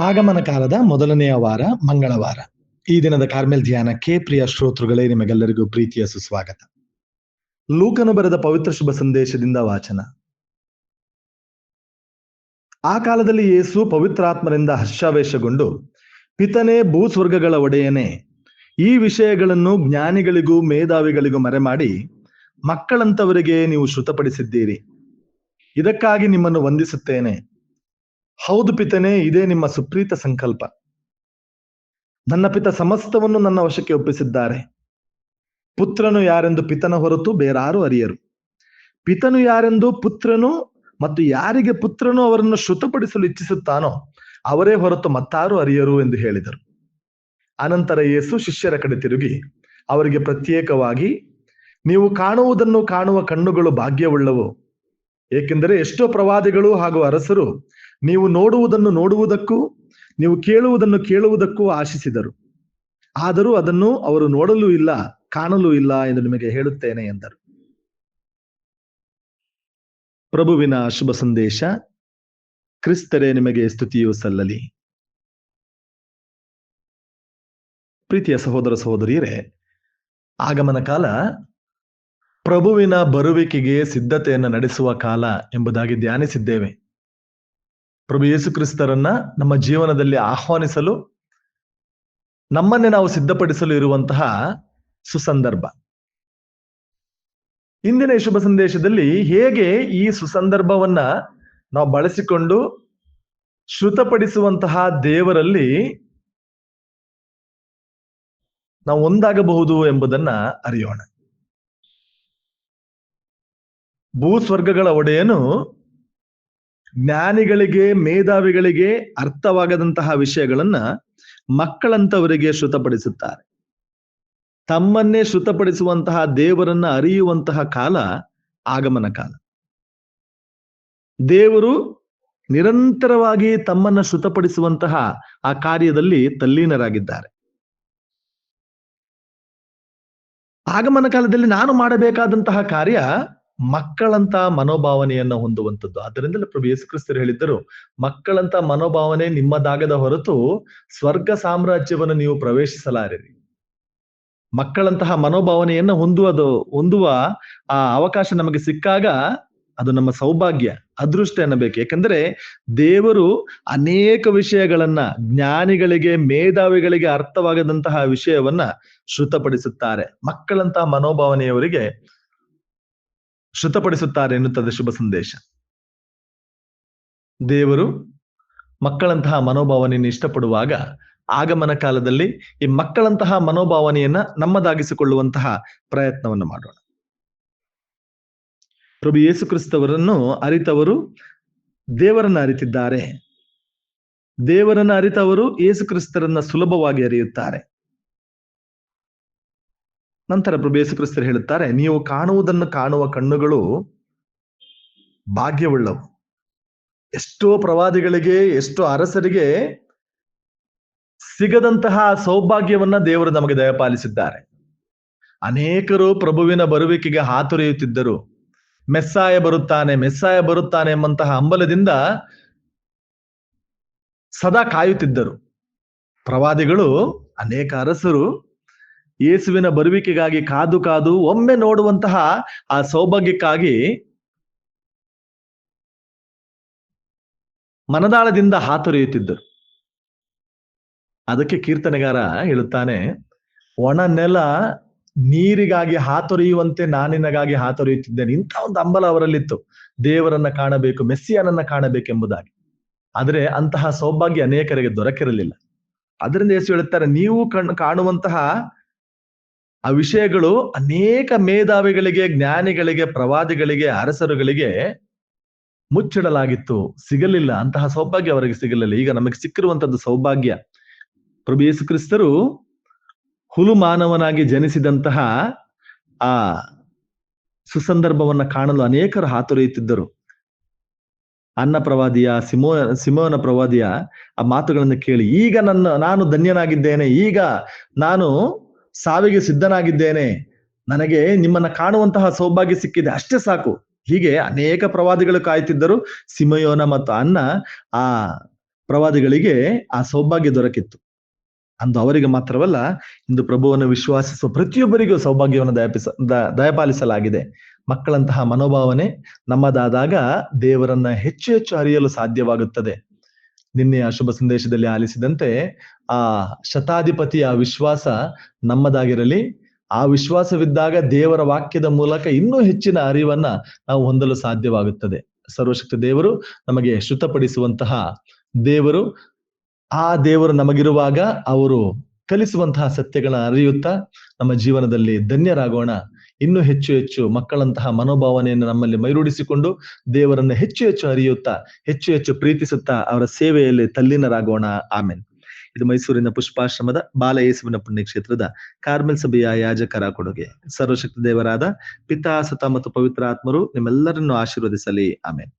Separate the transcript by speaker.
Speaker 1: ಆಗಮನ ಕಾಲದ ಮೊದಲನೆಯ ವಾರ ಮಂಗಳವಾರ. ಈ ದಿನದ ಕಾರ್ಮೆಲ್ ಧ್ಯಾನಕ್ಕೆ ಪ್ರಿಯ ಶ್ರೋತೃಗಳೇ, ನಿಮಗೆಲ್ಲರಿಗೂ ಪ್ರೀತಿಯ ಸುಸ್ವಾಗತ. ಲೂಕನು ಬರೆದ ಪವಿತ್ರ ಶುಭ ಸಂದೇಶದಿಂದ ವಾಚನ. ಆ ಕಾಲದಲ್ಲಿ ಯೇಸು ಪವಿತ್ರಾತ್ಮರಿಂದ ಹರ್ಷಾವೇಶಗೊಂಡು, ಪಿತನೇ, ಭೂಸ್ವರ್ಗಗಳ ಒಡೆಯನೇ, ಈ ವಿಷಯಗಳನ್ನು ಜ್ಞಾನಿಗಳಿಗೂ ಮೇಧಾವಿಗಳಿಗೂ ಮರೆಮಾಡಿ, ಮಕ್ಕಳಂತವರಿಗೆ ನೀವು ಶ್ರುತಪಡಿಸಿದ್ದೀರಿ ಇದಕ್ಕಾಗಿ ನಿಮ್ಮನ್ನು ವಂದಿಸುತ್ತೇನೆ. ಹೌದು ಪಿತನೇ, ಇದೇ ನಿಮ್ಮ ಸುಪ್ರೀತ ಸಂಕಲ್ಪ. ನನ್ನ ಪಿತ ಸಮಸ್ತವನ್ನು ನನ್ನ ವಶಕ್ಕೆ ಒಪ್ಪಿಸಿದ್ದಾರೆ. ಪುತ್ರನು ಯಾರೆಂದು ಪಿತನ ಹೊರತು ಬೇರಾರು ಅರಿಯರು. ಪಿತನು ಯಾರೆಂದು ಪುತ್ರನು ಮತ್ತು ಯಾರಿಗೆ ಪುತ್ರನು ಅವರನ್ನು ಶ್ರುತಪಡಿಸಲು ಇಚ್ಛಿಸುತ್ತಾನೋ, ಅವರೇ ಹೊರತು ಮತ್ತಾರು ಅರಿಯರು ಎಂದು ಹೇಳಿದರು. ಅನಂತರ ಯೇಸು ಶಿಷ್ಯರ ಕಡೆ ತಿರುಗಿ, ಅವರಿಗೆ ಪ್ರತ್ಯೇಕವಾಗಿ, ನೀವು ಕಾಣುವುದನ್ನು ಕಾಣುವ ಕಣ್ಣುಗಳು ಭಾಗ್ಯವುಳ್ಳವು. ಏಕೆಂದರೆ ಎಷ್ಟೋ ಪ್ರವಾದಿಗಳು ಹಾಗೂ ಅರಸರು ನೀವು ನೋಡುವುದನ್ನು ನೋಡುವುದಕ್ಕೂ, ನೀವು ಕೇಳುವುದನ್ನು ಕೇಳುವುದಕ್ಕೂ ಆಶಿಸಿದರು. ಆದರೂ ಅದನ್ನು ಅವರು ನೋಡಲು ಇಲ್ಲ, ಕಾಣಲು ಇಲ್ಲ ಎಂದು ನಿಮಗೆ ಹೇಳುತ್ತೇನೆ ಎಂದರು. ಪ್ರಭುವಿನ ಶುಭ ಸಂದೇಶ, ಕ್ರಿಸ್ತರೇ ನಿಮಗೆ ಸ್ತುತಿಯು ಸಲ್ಲಲಿ. ಪ್ರೀತಿಯ ಸಹೋದರ ಸಹೋದರಿಯರೇ, ಆಗಮನ ಕಾಲ ಪ್ರಭುವಿನ ಬರುವಿಕೆಗೆ ಸಿದ್ಧತೆಯನ್ನು ನಡೆಸುವ ಕಾಲ ಎಂಬುದಾಗಿ ಧ್ಯಾನಿಸಿದ್ದೇವೆ. ಪ್ರಭು ಯೇಸು ಕ್ರಿಸ್ತರನ್ನ ನಮ್ಮ ಜೀವನದಲ್ಲಿ ಆಹ್ವಾನಿಸಲು ನಮ್ಮನ್ನೇ ನಾವು ಸಿದ್ಧಪಡಿಸಲು ಇರುವಂತಹ ಸುಸಂದರ್ಭ. ಇಂದಿನ ಶುಭ ಸಂದೇಶದಲ್ಲಿ ಹೇಗೆ ಈ ಸುಸಂದರ್ಭವನ್ನ ನಾವು ಬಳಸಿಕೊಂಡು ಶ್ರುತಪಡಿಸುವಂತಹ ದೇವರಲ್ಲಿ ನಾವು ಒಂದಾಗಬಹುದು ಎಂಬುದನ್ನ ಅರಿಯೋಣ. ಭೂಸ್ವರ್ಗಗಳ ಒಡೆಯನು ಜ್ಞಾನಿಗಳಿಗೆ, ಮೇಧಾವಿಗಳಿಗೆ ಅರ್ಥವಾಗದಂತಹ ವಿಷಯಗಳನ್ನ ಮಕ್ಕಳಂತವರಿಗೆ ಶ್ರುತಪಡಿಸುತ್ತಾರೆ ತಮ್ಮನ್ನೇ ಶ್ರುತಪಡಿಸುವಂತಹ ದೇವರನ್ನ ಅರಿಯುವಂತಹ ಕಾಲ ಆಗಮನ ಕಾಲ. ದೇವರು ನಿರಂತರವಾಗಿ ತಮ್ಮನ್ನ ಶ್ರುತಪಡಿಸುವಂತಹ ಆ ಕಾರ್ಯದಲ್ಲಿ ತಲ್ಲೀನರಾಗಿದ್ದಾರೆ. ಆಗಮನ ಕಾಲದಲ್ಲಿ ನಾನು ಮಾಡಬೇಕಾದಂತಹ ಕಾರ್ಯ ಮಕ್ಕಳಂತ ಮನೋಭಾವನೆಯನ್ನ ಹೊಂದುವಂಥದ್ದು. ಅದರಿಂದಲೇ ಪ್ರಭು ಯೇಸುಕ್ರಿಸ್ತರು ಹೇಳಿದ್ದರು, ಮಕ್ಕಳಂತ ಮನೋಭಾವನೆ ನಿಮ್ಮದಾಗದ ಹೊರತು ಸ್ವರ್ಗ ಸಾಮ್ರಾಜ್ಯವನ್ನು ನೀವು ಪ್ರವೇಶಿಸಲಾರಿರಿ. ಮಕ್ಕಳಂತಹ ಮನೋಭಾವನೆಯನ್ನ ಹೊಂದುವುದು, ಹೊಂದುವ ಆ ಅವಕಾಶ ನಮಗೆ ಸಿಕ್ಕಾಗ ಅದು ನಮ್ಮ ಸೌಭಾಗ್ಯ, ಅದೃಷ್ಟ ಎನ್ನಬೇಕು. ಯಾಕಂದ್ರೆ ದೇವರು ಅನೇಕ ವಿಷಯಗಳನ್ನ, ಜ್ಞಾನಿಗಳಿಗೆ, ಮೇಧಾವಿಗಳಿಗೆ ಅರ್ಥವಾಗದಂತಹ ವಿಷಯವನ್ನ ಶ್ರುತಪಡಿಸುತ್ತಾರೆ ಮಕ್ಕಳಂತಹ ಮನೋಭಾವನೆಯವರಿಗೆ ಶ್ರುತಪಡಿಸುತ್ತಾರೆ ಎನ್ನುತ್ತದೆ ಶುಭ ಸಂದೇಶ. ದೇವರು ಮಕ್ಕಳಂತಹ ಮನೋಭಾವನೆಯನ್ನು ಇಷ್ಟಪಡುವಾಗ ಆಗಮನ ಕಾಲದಲ್ಲಿ ಈ ಮಕ್ಕಳಂತಹ ಮನೋಭಾವನೆಯನ್ನ ನಮ್ಮದಾಗಿಸಿಕೊಳ್ಳುವಂತಹ ಪ್ರಯತ್ನವನ್ನು ಮಾಡೋಣ. ಪ್ರಭು ಯೇಸು ಕ್ರಿಸ್ತವರನ್ನು ಅರಿತವರು ದೇವರನ್ನು ಅರಿತಿದ್ದಾರೆ. ದೇವರನ್ನ ಅರಿತವರು ಯೇಸು ಕ್ರಿಸ್ತರನ್ನ ಸುಲಭವಾಗಿ ಅರಿಯುತ್ತಾರೆ. ನಂತರ ಪ್ರಭೇಸು ಕ್ರಿಸ್ತರು ಹೇಳುತ್ತಾರೆ, ನೀವು ಕಾಣುವುದನ್ನು ಕಾಣುವ ಕಣ್ಣುಗಳು ಭಾಗ್ಯವುಳ್ಳವು. ಎಷ್ಟೋ ಪ್ರವಾದಿಗಳಿಗೆ, ಎಷ್ಟೋ ಅರಸರಿಗೆ ಸಿಗದಂತಹ ಸೌಭಾಗ್ಯವನ್ನ ದೇವರು ನಮಗೆ ದಯಪಾಲಿಸಿದ್ದಾರೆ. ಅನೇಕರು ಪ್ರಭುವಿನ ಬರುವಿಕೆಗೆ ಹಾತೊರೆಯುತ್ತಿದ್ದರು. ಮೆಸ್ಸಾಯ ಬರುತ್ತಾನೆ ಮೆಸ್ಸಾಯ ಬರುತ್ತಾನೆ ಎಂಬಂತಹ ಹಂಬಲದಿಂದ ಸದಾ ಕಾಯುತ್ತಿದ್ದರು. ಪ್ರವಾದಿಗಳು, ಅನೇಕ ಅರಸರು ಯೇಸುವಿನ ಬರುವಿಕೆಗಾಗಿ ಕಾದು ಕಾದು ಒಮ್ಮೆ ನೋಡುವಂತಹ ಆ ಸೌಭಾಗ್ಯಕ್ಕಾಗಿ ಮನದಾಳದಿಂದ ಹಾತೊರೆಯುತ್ತಿದ್ದರು. ಅದಕ್ಕೆ ಕೀರ್ತನೆಗಾರ ಹೇಳುತ್ತಾನೆ, ಒಣ ನೆಲ ನೀರಿಗಾಗಿ ಹಾತೊರೆಯುವಂತೆ ನಾನಿನಗಾಗಿ ಹಾತೊರೆಯುತ್ತಿದ್ದೇನೆ. ಇಂಥ ಒಂದು ಅಂಬಲ ಅವರಲ್ಲಿತ್ತು. ದೇವರನ್ನ ಕಾಣಬೇಕು, ಮೆಸ್ಸಿಯನನ್ನ ಕಾಣಬೇಕೆಂಬುದಾಗಿ. ಆದರೆ ಅಂತಹ ಸೌಭಾಗ್ಯ ಅನೇಕರಿಗೆ ದೊರಕಿರಲಿಲ್ಲ. ಅದರಿಂದ ಯೇಸು ಹೇಳುತ್ತಾರೆ, ನೀವು ಕಣ್, ಕಾಣುವಂತಹ ಆ ವಿಷಯಗಳು ಅನೇಕ ಮೇಧಾವಿಗಳಿಗೆ, ಜ್ಞಾನಿಗಳಿಗೆ, ಪ್ರವಾದಿಗಳಿಗೆ, ಅರಸರುಗಳಿಗೆ ಮುಚ್ಚಿಡಲಾಗಿತ್ತು. ಸಿಗಲಿಲ್ಲ. ಅಂತಹ ಸೌಭಾಗ್ಯ ಅವರಿಗೆ ಸಿಗಲಿಲ್ಲ. ಈಗ ನಮಗೆ ಸಿಕ್ಕಿರುವಂತದ್ದು ಸೌಭಾಗ್ಯ. ಪ್ರಭು ಯೇಸು ಕ್ರಿಸ್ತರು ಹುಲು ಮಾನವನಾಗಿ ಜನಿಸಿದಂತಹ ಆ ಸುಸಂದರ್ಭವನ್ನ ಕಾಣಲು ಅನೇಕರು ಹಾತೊರೆಯುತ್ತಿದ್ದರು. ಅನ್ನ ಪ್ರವಾದಿಯ, ಸಿಮೋ, ಸಿಮೋನ ಪ್ರವಾದಿಯ ಆ ಮಾತುಗಳನ್ನು ಕೇಳಿ, ಈಗ ನನ್ನ, ನಾನು ಧನ್ಯನಾಗಿದ್ದೇನೆ. ಈಗ ನಾನು ಸಾವಿಗೆ ಸಿದ್ಧನಾಗಿದ್ದೇನೆ. ನನಗೆ ನಿಮ್ಮನ್ನ ಕಾಣುವಂತಹ ಸೌಭಾಗ್ಯ ಸಿಕ್ಕಿದೆ. ಅಷ್ಟೇ ಸಾಕು. ಹೀಗೆ ಅನೇಕ ಪ್ರವಾದಿಗಳು ಕಾಯ್ತಿದ್ದರು. ಸಿಮಯೋನ ಮತ್ತು ಅನ್ನ ಆ ಪ್ರವಾದಿಗಳಿಗೆ ಆ ಸೌಭಾಗ್ಯ ದೊರಕಿತ್ತು. ಅಂದು ಅವರಿಗೆ ಮಾತ್ರವಲ್ಲ, ಇಂದು ಪ್ರಭುವನ್ನು ವಿಶ್ವಾಸಿಸುವ ಪ್ರತಿಯೊಬ್ಬರಿಗೂ ಸೌಭಾಗ್ಯವನ್ನು ದಯಪಿಸ ದಯಪಾಲಿಸಲಾಗಿದೆ. ಮಕ್ಕಳಂತಹ ಮನೋಭಾವನೆ ನಮ್ಮದಾದಾಗ ದೇವರನ್ನ ಹೆಚ್ಚು ಹೆಚ್ಚು ಅರಿಯಲು ಸಾಧ್ಯವಾಗುತ್ತದೆ. ನಿನ್ನೆಯ ಶುಭ ಸಂದೇಶದಲ್ಲಿ ಆಲಿಸಿದಂತೆ ಆ ಶತಾಧಿಪತಿಯ ವಿಶ್ವಾಸ ನಮ್ಮದಾಗಿರಲಿ, ಆ ವಿಶ್ವಾಸವಿದ್ದಾಗ ದೇವರ ವಾಕ್ಯದ ಮೂಲಕ ಇನ್ನೂ ಹೆಚ್ಚಿನ ಅರಿವನ್ನ ನಾವು ಹೊಂದಲು ಸಾಧ್ಯವಾಗುತ್ತದೆ. ಸರ್ವಶಕ್ತಿ ದೇವರು ನಮಗೆ ಶ್ರುತಪಡಿಸುವಂತಹ ದೇವರು, ಆ ದೇವರು ನಮಗಿರುವಾಗ ಅವರು ಕಲಿಸುವಂತಹ ಸತ್ಯಗಳನ್ನ ಅರಿಯುತ್ತಾ ನಮ್ಮ ಜೀವನದಲ್ಲಿ ಧನ್ಯರಾಗೋಣ. ಇನ್ನೂ ಹೆಚ್ಚು ಹೆಚ್ಚು ಮಕ್ಕಳಂತಹ ಮನೋಭಾವನೆಯನ್ನು ನಮ್ಮಲ್ಲಿ ಮೈರೂಡಿಸಿಕೊಂಡು ದೇವರನ್ನು ಹೆಚ್ಚು ಹೆಚ್ಚು ಅರಿಯುತ್ತಾ, ಹೆಚ್ಚು ಹೆಚ್ಚು ಪ್ರೀತಿಸುತ್ತಾ ಅವರ ಸೇವೆಯಲ್ಲಿ ತಲ್ಲೀನರಾಗೋಣ. ಆಮೇನ್. ಇದು ಮೈಸೂರಿನ ಪುಷ್ಪಾಶ್ರಮದ ಬಾಲಯೇಸುವಿನ ಪುಣ್ಯಕ್ಷೇತ್ರದ ಕಾರ್ಮೆಲ್ ಸಭೆಯ ಯಾಜಕರ ಕೊಡುಗೆ. ಸರ್ವಶಕ್ತಿ ದೇವರಾದ ಪಿತಾ ಸತ ಮತ್ತು ಪವಿತ್ರ ಆತ್ಮರು ನಿಮ್ಮೆಲ್ಲರನ್ನು ಆಶೀರ್ವದಿಸಲಿ. ಆಮೇನ್.